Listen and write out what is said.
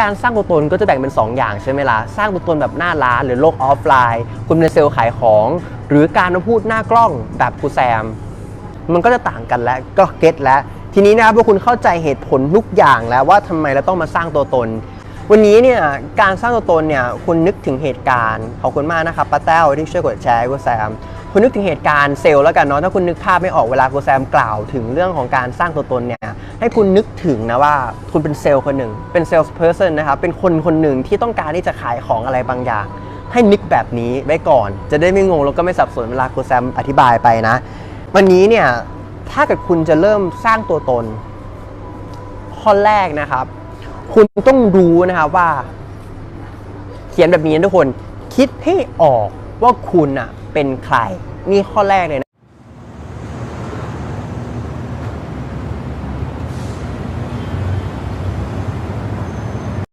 การสร้างตัวตนก็จะแบ่งเป็น 2 อย่างใช่ไหมล่ะ สร้างตัวตนแบบหน้าร้านหรือโลกออฟไลน์ คุณเป็นเซลล์ขายของ หรือการมาพูดหน้ากล้องแบบคูแซม มันก็จะต่างกันแล้วก็เก็ตแล้ว ทีนี้นะครับพวกคุณเข้าใจเหตุผลทุกอย่างแล้วว่าทำไมเราต้องมาสร้างตัวตน วันนี้เนี่ยการสร้างตัวตนเนี่ยคุณนึกถึงเหตุการณ์ขอบคุณมากนะครับป้าแต้วที่ช่วยกดแชร์กูแซม คุณนึกถึงเหตุการณ์เซลล์แล้วกันเนาะถ้าคุณนึกภาพไม่ออกเวลากูแซมกล่าวถึงเรื่องของการสร้างตัวตนเนี่ยให้คุณนึกถึงนะว่าคุณเป็นเซลล์คนหนึ่งเป็นเซลล์เพอร์เซนนะครับเป็นคนคนหนึ่งที่ต้องการที่จะขายของอะไรบางอย่าง ให้นึกแบบนี้ไว้ก่อน จะได้ไม่งงแล้วก็ไม่สับสนเวลาครูแซมอธิบายไปนะ วันนี้เนี่ยถ้าเกิดคุณจะเริ่มสร้างตัวตนข้อแรกนะครับ คุณต้องรู้นะครับว่า เขียนแบบนี้นะทุกคนคิดให้ออกว่าคุณอะเป็นใคร นี่ข้อแรกเลยนะ